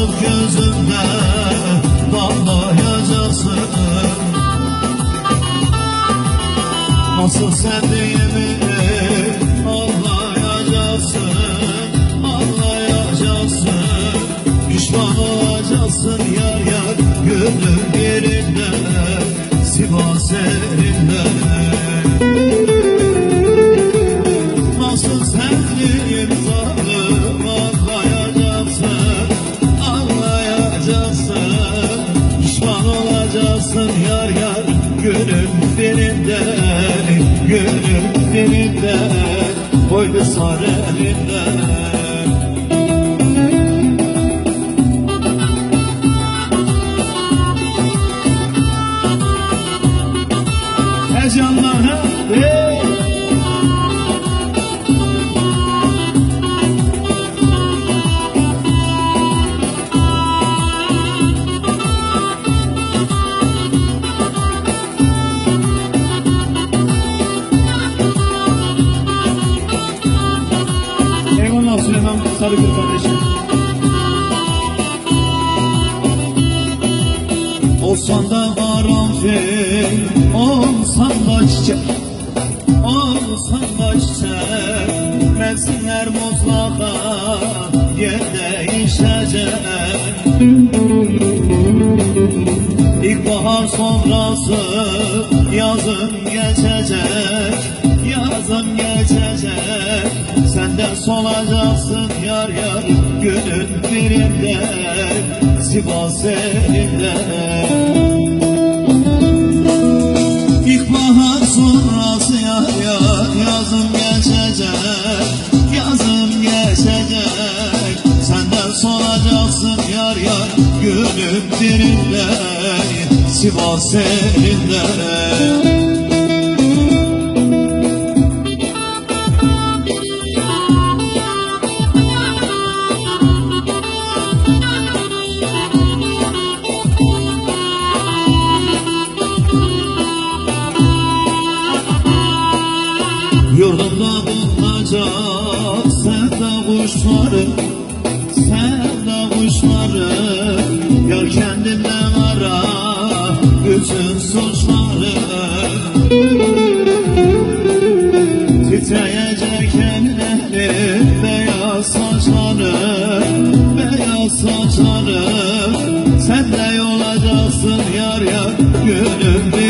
alıp gözümde damlayacaksın Nasıl sevdiğimi anlayacaksın Anlayacaksın Pişman olacaksın yar yar Gönlüm yerinde Sivas elinde Gönül birinde Gönül birinde Boylu sarı elinde Heyecanlar Sarıgül kardeşim. Olsan da karanfil, olsan da çiçek. Olsan da çiçek, mevsimler mutlaka yer değişecek İlkbahar sonrası yazın geçecek solacaksın yar yar Gönül birinde Sivas elinde İlkbahar sonrası yar yar Yazın geçecek Yazın geçecek. Sen de solacaksın yar yar Gönül birinde Sivas elinde Yurdumda bulunacak sevda kuşları Sevda kuşları Yar kendinden ara bütün suçları. Titreyecek elleri beyaz saçları Beyaz saçları. Sen de olacaksın yar yar Gönül